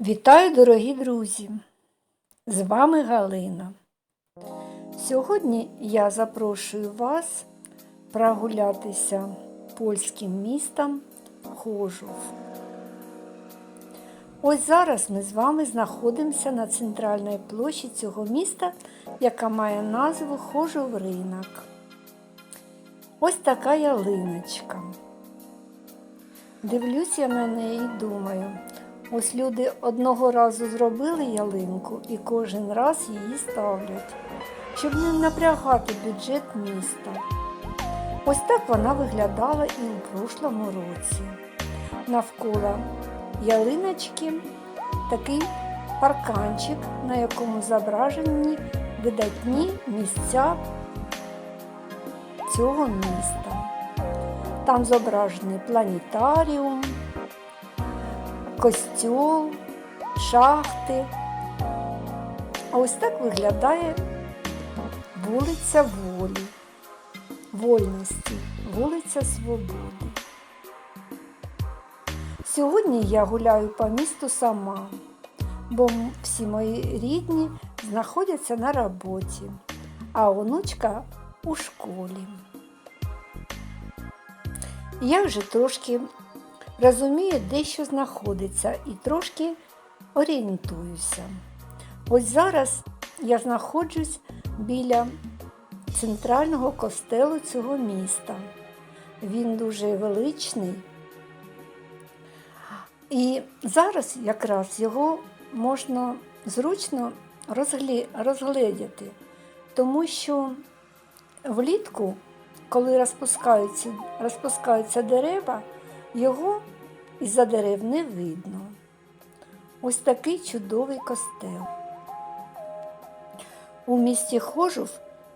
Вітаю, дорогі друзі! З вами Галина. Сьогодні я запрошую вас прогулятися польським містом Хожув. Ось зараз ми з вами знаходимося на центральній площі цього міста, яка має назву Хожув ринок. Ось така ялиночка. Дивлюсь я на неї і думаю, ось люди одного разу зробили ялинку і кожен раз її ставлять, щоб не напрягати бюджет міста. Ось так вона виглядала і у прошлому році. Навколо ялиночки такий парканчик, на якому зображені видатні місця цього міста. Там зображений планетаріум, костюм, шахти. А ось так виглядає вулиця Волі, Вольності, вулиця Свободи. Сьогодні я гуляю по місту сама, бо всі мої рідні знаходяться на роботі, а онучка у школі. Я вже трошки розумію, де що знаходиться, і трошки орієнтуюся. Ось зараз я знаходжусь біля центрального костелу цього міста. Він дуже величний. І зараз якраз його можна зручно розглі... розгледіти, тому що влітку, коли розпускаються, розпускаються дерева, його із-за дерев не видно. Ось такий чудовий костел. У місті Хожув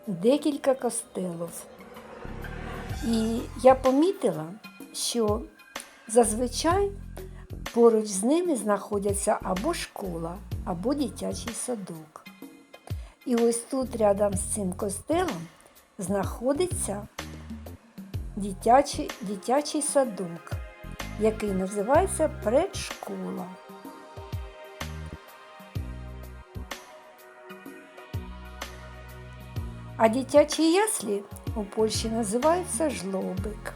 декілька костелів. І я помітила, що зазвичай поруч з ними знаходяться або школа, або дитячий садок. І ось тут рядом з цим костелом знаходиться дитячий, дитячий садок, який називається предшкола. А дитячі яслі у Польщі називаються жлобик.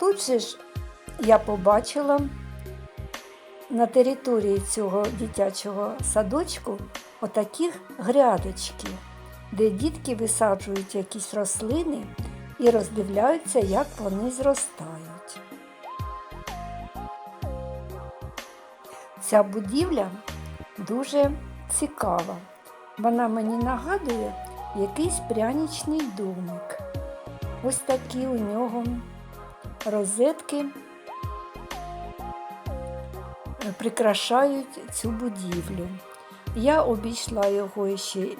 Тут же ж я побачила на території цього дитячого садочку отакі грядочки, де дітки висаджують якісь рослини і роздивляються, як вони зростають. Ця будівля дуже цікава. Вона мені нагадує якийсь прянічний домик. Ось такі у нього розетки прикрашають цю будівлю. Я обійшла його ще е,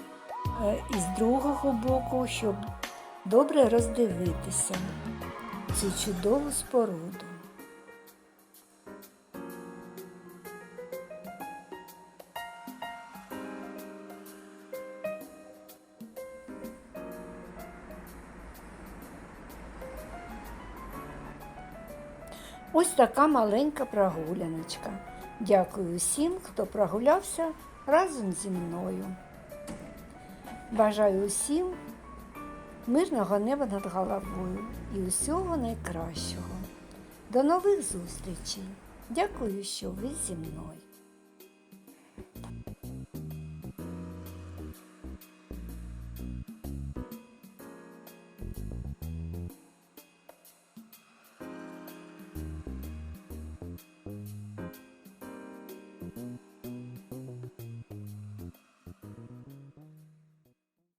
із другого боку, щоб добре роздивитися цю чудову споруду. Ось така маленька прогуляночка. Дякую всім, хто прогулявся разом зі мною. Бажаю усім мирного неба над головою і усього найкращого. До нових зустрічей. Дякую, що ви зі мною.